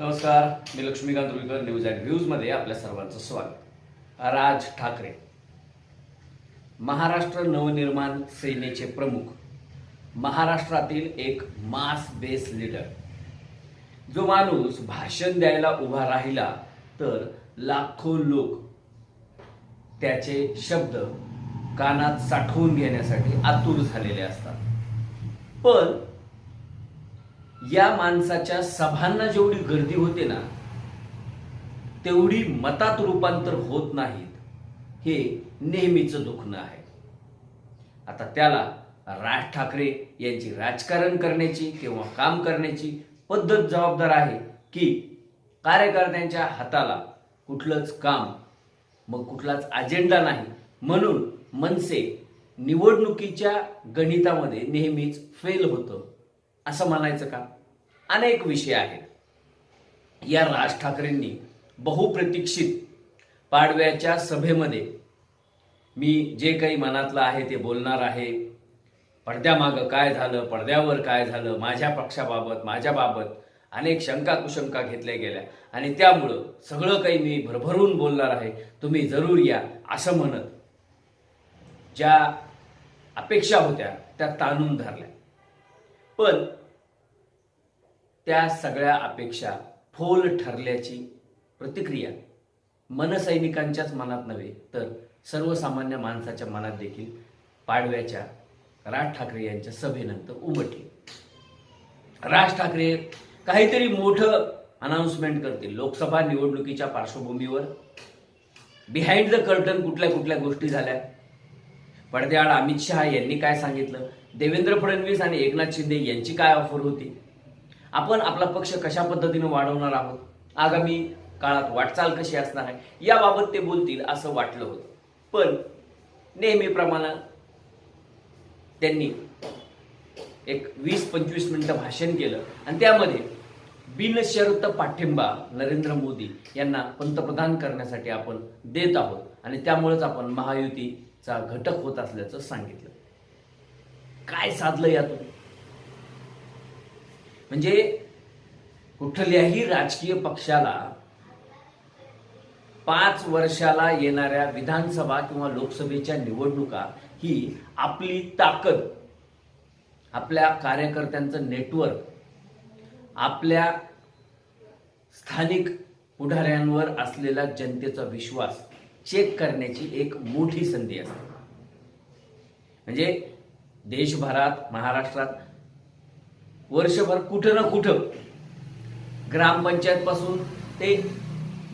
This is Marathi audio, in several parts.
नमस्कार मी लक्ष्मीकांत रुईकर न्यूज अँड व्ह्यूजमध्ये आपल्या सर्वांचं स्वागत. राज ठाकरे. महाराष्ट्र नवनिर्माण सेनेचे प्रमुख महाराष्ट्रातील एक मास बेस लीडर. जो माणूस भाषण द्यायला उभा राहिला तर लाखो लोक त्याचे शब्द कानात साठवून घेण्यासाठी आतुर झालेले असतात. पण या माणसाच्या सभांना जेवढी गर्दी होते ना तेवढी मतात रूपांतर होत नाहीत. हे नेहमीचं दुखणं आहे. आता त्याला राज ठाकरे यांची राजकारण करण्याची किंवा काम करण्याची पद्धत जबाबदार आहे की कार्यकर्त्यांच्या हाताला कुठलंच काम मग कुठलाच अजेंडा नाही. म्हणून मनसे निवडणुकीच्या गणितामध्ये नेहमीच फेल होतं. असं म्हणायचं का? अनेक विषय आहेत. या राज ठाकरेंनी बहुप्रतीक्षित पाडव्याच्या सभेमध्ये मी जे काही मनातलं आहे ते बोलणार आहे. पडद्यामागं काय झालं पडद्यावर काय झालं माझ्या पक्षाबाबत माझ्याबाबत अनेक शंका कुशंका घेतल्या गेल्या. आणि त्यामुळं सगळं काही मी भरभरून बोलणार आहे. तुम्ही जरूर या असं म्हणत ज्या अपेक्षा होत्या त्या ताणून धरल्या. पण त्या सगळ्या अपेक्षा फोल ठरल्याची प्रतिक्रिया मनसैनिकांच्याच मनात नव्हे तर सर्वसामान्य माणसाच्या मनात देखील पाडव्याच्या राज ठाकरे यांच्या सभेनंतर उमटली. राज ठाकरे काहीतरी मोठं अनाउन्समेंट करतील. लोकसभा निवडणुकीच्या पार्श्वभूमीवर. बिहाइंड द कर्टन कुठल्या कुठल्या गोष्टी झाल्या? पडद्याआड अमित शहा यांनी काय सांगितलं? देवेंद्र फडणवीस आणि एकनाथ शिंदे यांची काय ऑफर होती? आपण आपला पक्ष कशा पद्धतीने वाढवणार आहोत? आगामी काळात वाटचाल कशी असणार आहे? याबाबत ते बोलतील असं वाटलं होतं. पण नेहमीप्रमाणे त्यांनी एक वीस पंचवीस मिनिटं भाषण केलं. आणि त्यामध्ये बिनशर्त पाठिंबा नरेंद्र मोदी यांना पंतप्रधान करण्यासाठी आपण देत आहोत. आणि त्यामुळेच आपण महायुतीचा घटक होत असल्याचं सांगितलं. काय साधलं यातून? म्हणजे कुठल्याही राजकीय पक्षाला पाच वर्षाला येणाऱ्या विधानसभा किंवा लोकसभेच्या निवडणुका ही आपली ताकद आपल्या कार्यकर्त्यांचं नेटवर्क आपल्या स्थानिक पुढाऱ्यांवर असलेला जनतेचा विश्वास चेक करण्याची एक मोठी संधी असते. म्हणजे देशभरात महाराष्ट्रात वर्षभर कुठं ना कुठं ग्रामपंचायतपासून ते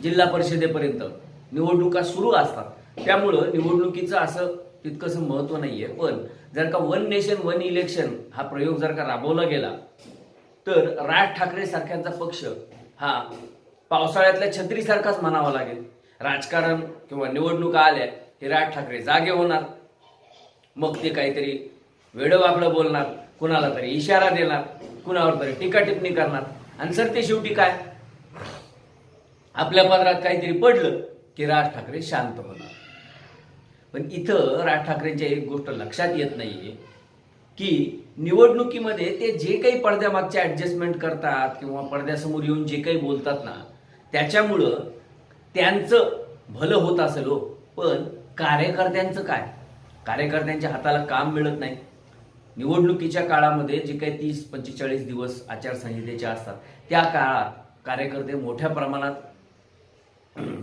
जिल्हा परिषदेपर्यंत निवडणुका सुरू असतात. त्यामुळं निवडणुकीचं असं तितकंसं महत्त्व नाही आहे पण जर का वन नेशन वन इलेक्शन हा प्रयोग जर का राबवला गेला तर राज ठाकरे सारख्यांचा पक्ष हा पावसाळ्यातल्या छत्रीसारखाच म्हणावा लागेल. राजकारण किंवा निवडणुका आल्या हे राज ठाकरे जागे होणार. मग ते काहीतरी वेडवाकडं बोलणार. कुणाला तरी इशारा देणार कुणावर तरी टीका टिप्पणी करणार. आणि सर ते शेवटी काय? आपल्या पदरात काहीतरी पडलं की राज ठाकरे शांत होणार. पण इथं राज ठाकरेंच्या एक गोष्ट लक्षात येत नाहीये की निवडणुकीमध्ये ते जे काही पडद्यामागचे ऍडजस्टमेंट करतात किंवा पडद्यासमोर येऊन जे काही बोलतात ना त्याच्यामुळं त्यांचं भलं होत असेल हो. पण कार्यकर्त्यांचं काय? कार्यकर्त्यांच्या हाताला काम मिळत नाही. निवडणुकीच्या काळामध्ये जे काही तीस पंचेचाळीस दिवस आचारसंहितेचे असतात त्या काळात कार्यकर्ते मोठ्या प्रमाणात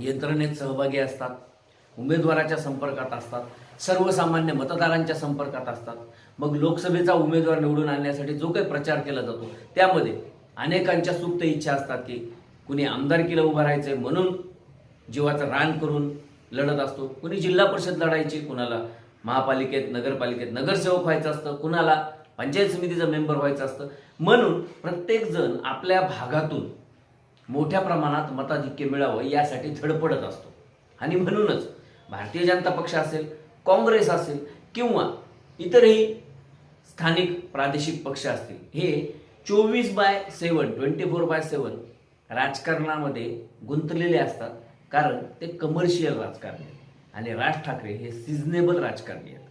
यंत्रणेत सहभागी असतात उमेदवाराच्या संपर्कात असतात सर्वसामान्य मतदारांच्या संपर्कात असतात. मग लोकसभेचा उमेदवार निवडून आणण्यासाठी जो काही प्रचार केला जातो त्यामध्ये अनेकांच्या सुप्त इच्छा असतात की कुणी आमदारकीला उभं राहायचंय म्हणून जीवाचं रान करून लढत असतो. कुणी जिल्हा परिषद लढायची कुणाला महापालिकेत नगरपालिकेत नगरसेवक व्हायचं असतं कुणाला? पंचायत समितीचं मेंबर व्हायचं असतं. म्हणून प्रत्येक जण आपल्या भागातून मोठ्या प्रमाणात मताधिक्य मिळावं यासाठी धडपडत असतो. आणि म्हणूनच भारतीय जनता पक्ष असेल काँग्रेस असेल किंवा इतरही स्थानिक प्रादेशिक पक्ष असतील हे चोवीस by seven twenty four by seven राजकारणामध्ये गुंतलेले असतात. कारण ते कमर्शियल राजकारण. आहे आणि राज ठाकरे हे सिजनेबल राजकारणी आहेत.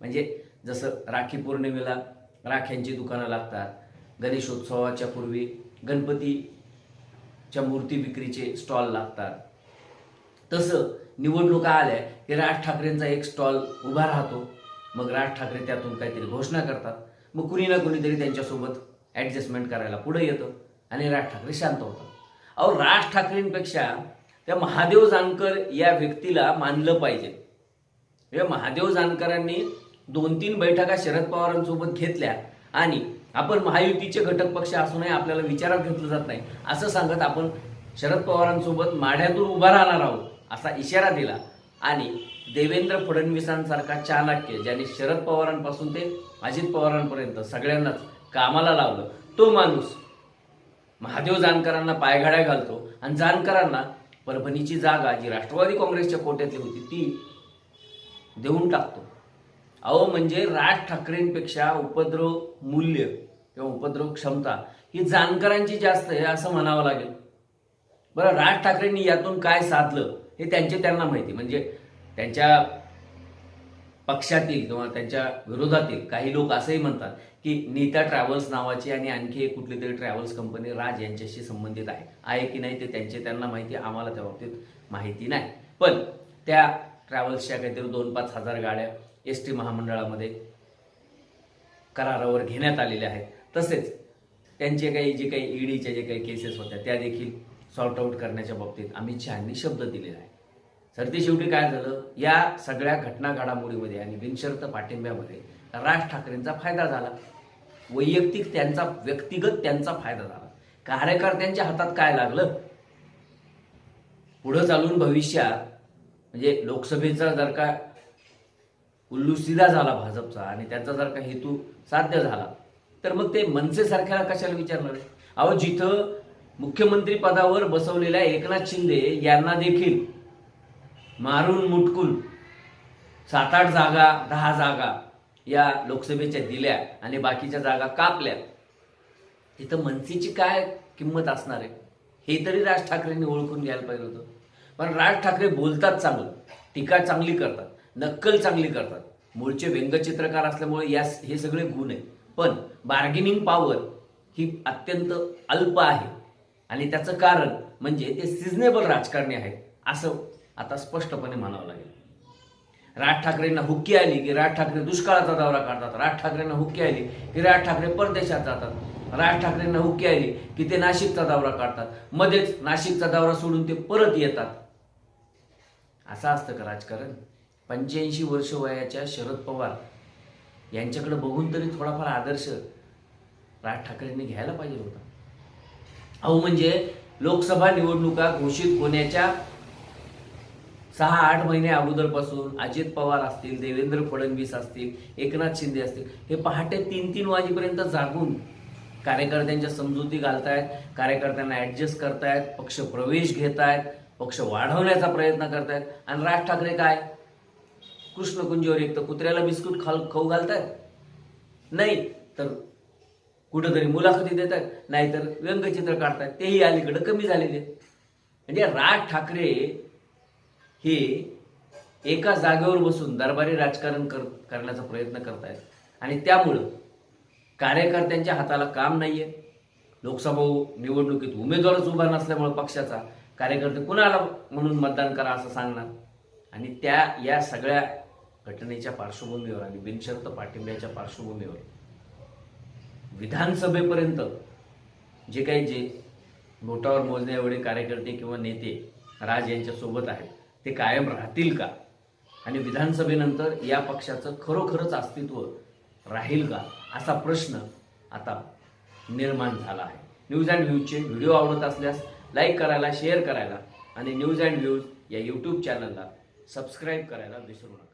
म्हणजे जसं राखी पौर्णिमेला राख्यांची दुकानं लागतात गणेशोत्सवाच्या पूर्वी गणपतीच्या मूर्ती विक्रीचे स्टॉल लागतात. तसं निवडणुका आल्या की राज ठाकरेंचा एक स्टॉल उभा राहतो. मग राज ठाकरे त्यातून काहीतरी घोषणा करतात. मग कुणी ना कुणीतरी त्यांच्यासोबत ॲडजस्टमेंट करायला पुढे येतं आणि राज ठाकरे शांत होतात. अहो राज ठाकरेंपेक्षा त्या महादेव जानकर या व्यक्तीला मानलं पाहिजे. या महादेव जानकरांनी दोन तीन बैठका शरद पवारांसोबत घेतल्या आणि आपण महायुतीचे घटक पक्ष असूनही आपल्याला विचारात घेतलं जात नाही. असं सांगत आपण शरद पवारांसोबत माढ्यातून उभा राहणार आहोत असा इशारा दिला. आणि देवेंद्र फडणवीसांसारखा चाणक्य ज्याने शरद पवारांपासून ते अजित पवारांपर्यंत सगळ्यांनाच कामाला लावलं तो माणूस महादेव जानकरांना पायघाड्या घालतो आणि जानकरांना परभणीची जागा जी राष्ट्रवादी काँग्रेसच्या कोट्यातली होती ती देऊन टाकतो. अहो म्हणजे राज ठाकरेंपेक्षा उपद्रव मूल्य किंवा उपद्रव क्षमता ही जानकरांची जास्त आहे असं म्हणावं लागेल. बरं राज ठाकरेंनी यातून काय साधलं हे त्यांचे त्यांना माहिती. म्हणजे त्यांच्या पक्षातील किंवा त्यांच्या विरोधातील काही लोक असंही म्हणतात की नीता ट्रॅव्हल्स नावाची आणि आणखी एक कुठली तरी ट्रॅव्हल्स कंपनी राज यांच्याशी संबंधित आहे. आहे की नाही ते त्यांचे त्यांना माहिती आम्हाला त्या बाबतीत माहिती नाही. पण त्या ट्रॅव्हल्सच्या काहीतरी दोन पाच हजार गाड्या एस टी महामंडळामध्ये करारावर घेण्यात आलेल्या आहेत. तसेच त्यांचे काही जे काही ईडीच्या जे काही केसेस होत्या त्या देखील सॉर्ट आऊट करण्याच्या बाबतीत अमित शहानी शब्द दिलेला आहे. सरते शेवटी काय झालं? या सगळ्या घटना घडामोडीमध्ये आणि बिनशर्त पाठिंब्यामध्ये राज ठाकरेंचा फायदा झाला. वैयक्तिक त्यांचा व्यक्तिगत त्यांचा फायदा झाला. कार्यकर्त्यांच्या हातात काय लागलं? पुढं चालून भविष्यात म्हणजे लोकसभेचा जर का उल्लू सीधा झाला भाजपचा आणि त्यांचा जर का हेतू साध्य झाला तर मग ते मनसेसारख्याला कशाला विचारणार? आहे अहो जिथं मुख्यमंत्री पदावर बसवलेल्या एकनाथ शिंदे यांना देखील मारून मुटकून सात आठ जागा दहा जागा या लोकसभेच्या दिल्या आणि बाकीच्या जागा कापल्या. तिथं मनसेची काय किंमत असणार आहे? हे तरी राज ठाकरेंनी ओळखून घ्यायला पाहिजे होतं. पण राज ठाकरे बोलतात चांगलं टीका चांगली करतात नक्कल चांगली करतात. मूळचे व्यंगचित्रकार असल्यामुळे या हे सगळे गुण आहेत. पण बार्गेनिंग पॉवर ही अत्यंत अल्प आहे. आणि त्याचं कारण म्हणजे ते सिजनेबल राजकारणी आहेत असं आता स्पष्टपणे म्हणावं लागेल. राज ठाकरेंना हुक्की आली की राज ठाकरे दुष्काळाचा दौरा काढतात. राज ठाकरेंना हुक्की आली की राज ठाकरे परदेशात जातात. राज ठाकरेंना हुक्की आली की ते नाशिकचा दौरा काढतात. मध्येच नाशिकचा दौरा सोडून ते परत येतात. असं असतं का राजकारण? पंच्याऐंशी वर्ष वयाच्या शरद पवार यांच्याकडे बघून तरी थोडाफार आदर्श राज ठाकरेंनी घ्यायला पाहिजे होता. अहो म्हणजे लोकसभा निवडणुका घोषित होण्याच्या सहा आठ महिने अगोदरपासून अजित पवार असतील देवेंद्र फडणवीस असतील एकनाथ शिंदे असतील हे पहाटे तीन तीन वाजेपर्यंत जागून कार्यकर्त्यांच्या समजुती घालतायत कार्यकर्त्यांना ऍडजस्ट करतायत पक्ष प्रवेश घेत आहेत पक्ष वाढवण्याचा प्रयत्न करतायत. आणि राज ठाकरे काय? कृष्णकुंजीवर एक तर कुत्र्याला बिस्कुट खाल खाऊ घालतायत? नाही तर कुठंतरी मुलाखती देत आहेत नाहीतर व्यंगचित्र काढतायत. तेही अलीकडं कमी झालेले म्हणजे राज ठाकरे हे एका जागेवर बसून दरबारी राजकारण कर करण्याचा प्रयत्न करतायत. आणि त्यामुळं कार्यकर्त्यांच्या हाताला काम नाही आहे लोकसभा निवडणुकीत उमेदवारच उभा नसल्यामुळं पक्षाचा कार्यकर्ते कुणाला म्हणून मतदान करा असं सांगणार? आणि त्या या सगळ्या घटनेच्या पार्श्वभूमीवर आणि बिनशर्त पाठिंब्याच्या पार्श्वभूमीवर विधानसभेपर्यंत जे काही जे नोटावर मोजण्याएवढे कार्यकर्ते किंवा नेते राज यांच्यासोबत आहेत ते कायम राहतील का? आणि विधानसभेनंतर या पक्षाचं खरोखरच अस्तित्व राहील का? असा प्रश्न आता निर्माण झाला आहे. न्यूज अँड व्ह्यूजचे व्हिडिओ आवडत असल्यास लाईक करायला शेअर करायला आणि न्यूज अँड व्ह्यूज या यूट्यूब चॅनलला सबस्क्राईब करायला विसरू नका.